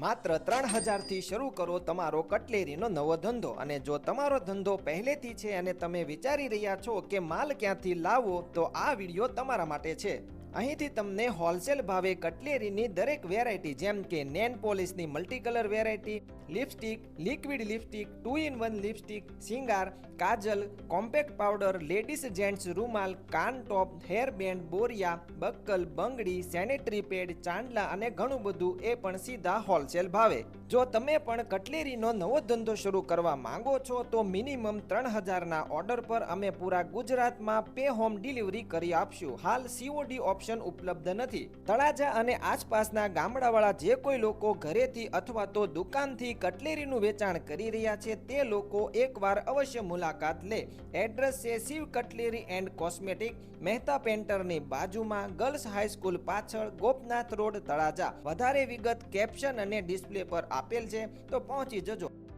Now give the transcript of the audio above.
માત્ર ત્રણ હજારથી શરૂ કરો તમારો કટલેરીનો નવો ધંધો. અને જો તમારો ધંધો પહેલેથી છે અને તમે વિચારી રહ્યા છો કે માલ ક્યાંથી લાવો, તો આ વીડિયો તમારા માટે છે. અહીંથી તમને હોલસેલ ભાવે કટલેરીની દરેક વેરાયટી જેમ કે nail પોલિશની multi colour variety lipstick liquid lipstick two in one lipstick સિંગાર kajal compact powder ladies gents રૂમાલ, કાન ટોપ હેર બેન્ડ બોરિયા, બક્કલ, બંગડી સેનેટરી પેડ ચાંદલા અને ઘણું બધું એ પણ સીધા હોલસેલ ભાવે. જો તમે પણ કટલેરીનો નવો ધંધો શરૂ કરવા માંગો છો, તો મિનિમમ ત્રણ હજારના ઓર્ડર પર અમે પૂરા ગુજરાતમાં પે હોમ ડિલિવરી કરી આપશું. હાલ સીઓડી ઓપ્શન ઉપલબ્ધ નથી. તળાજા અને આસપાસના ગામડાવાળા જે કોઈ લોકો ઘરેથી અથવા તો દુકાનથી કટલેરીનું વેચાણ કરી રહ્યા છે, તે લોકો એકવાર અવશ્ય મુલાકાત લે. એડ્રેસ છે Shiv cutlery and cosmetic, Mehta પેન્ટરની બાજુમાં, ગર્લ્સ હાઈસ્કૂલ પાછળ, ગોપનાથ રોડ, તળાજા. વધારે વિગત કેપ્શન અને ડિસ્પ્લે પર આપેલ છે, તો પહોંચી જજો.